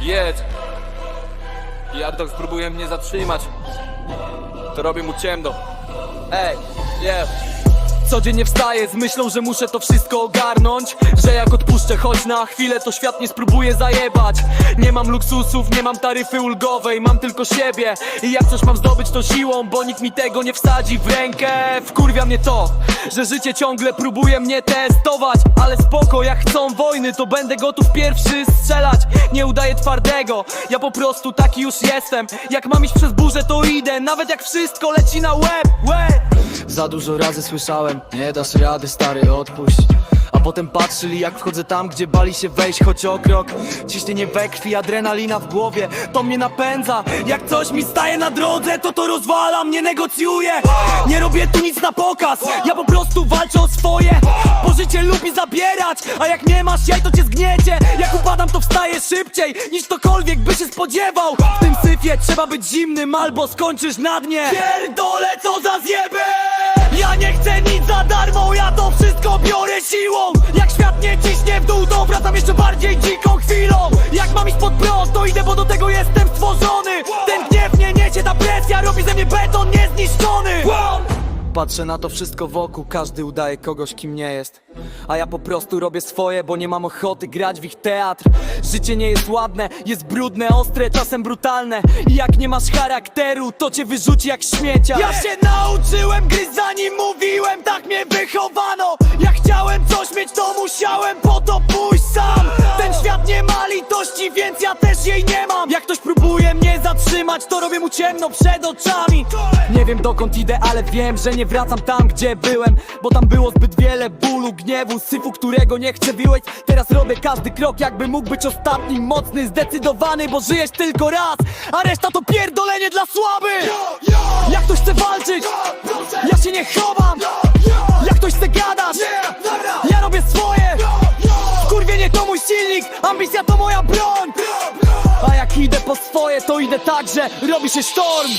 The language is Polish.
jedź. I Ardox próbuje mnie zatrzymać. To robię mu ciemno. Ej, yeah. Codziennie wstaję z myślą, że muszę to wszystko ogarnąć Że jak odpuszczę choć na chwilę, to świat nie spróbuje zajebać. Nie mam luksusów, nie mam taryfy ulgowej, mam tylko siebie. I jak coś mam zdobyć to siłą, bo nikt mi tego nie wsadzi w rękę. Wkurwia mnie to, że życie ciągle próbuje mnie testować. Ale spoko, jak chcą wojny, to będę gotów pierwszy strzelać. Nie udaję twardego, ja po prostu taki już jestem. Jak mam iść przez burzę, to idę, nawet jak wszystko leci na łeb, łeb Za dużo razy słyszałem, nie dasz rady stary odpuść. A potem patrzyli jak wchodzę tam, gdzie bali się wejść choć o krok. Ciśnienie we krwi, adrenalina w głowie, to mnie napędza. Jak coś mi staje na drodze, to to rozwalam, nie negocjuję. Nie robię tu nic na pokaz, ja po prostu walczę o swoje. Bo lubi zabierać, a jak nie masz jaj to cię zgniecie. Jak upadam to wstaję szybciej, niż ktokolwiek by się spodziewał. W tym syfie trzeba być zimnym, albo skończysz na dnie. Pierdolę co za zjeby! To biorę siłą. Jak świat nie ciśnie w dół, to wracam jeszcze bardziej dziką chwilą. Jak mam iść pod prąd, to idę, bo do tego jestem stworzony. Ten gniew nie niecie, ta presja robi ze mnie beton niezniszczony Patrzę na to wszystko wokół, każdy udaje kogoś kim nie jest. A ja po prostu robię swoje, bo nie mam ochoty grać w ich teatr. Życie nie jest ładne, jest brudne, ostre, czasem brutalne. I jak nie masz charakteru, to cię wyrzuci jak śmiecia. Ja się nauczyłem gry zanim mówiłem, tak mnie wychowano. Jak chciałem coś mieć, to musiałem po to pójść sam. Ten świat nie ma litości, więc ja też jej nie mam to robię mu ciemno przed oczami. Nie wiem dokąd idę, ale wiem, że nie wracam tam, gdzie byłem Bo tam było zbyt wiele bólu, gniewu, syfu, którego nie chcę wyłeć Teraz robię każdy krok, jakby mógł być ostatnim Mocny, zdecydowany, bo żyjesz tylko raz A reszta to pierdolenie dla słabych. Jak ktoś chce walczyć, ja się nie chowam. Jak ktoś chce gadać, ja robię swoje. Kurwienie to mój silnik, ambicja to moja broń A jak idę po swoje, to idę tak, że robi się sztorm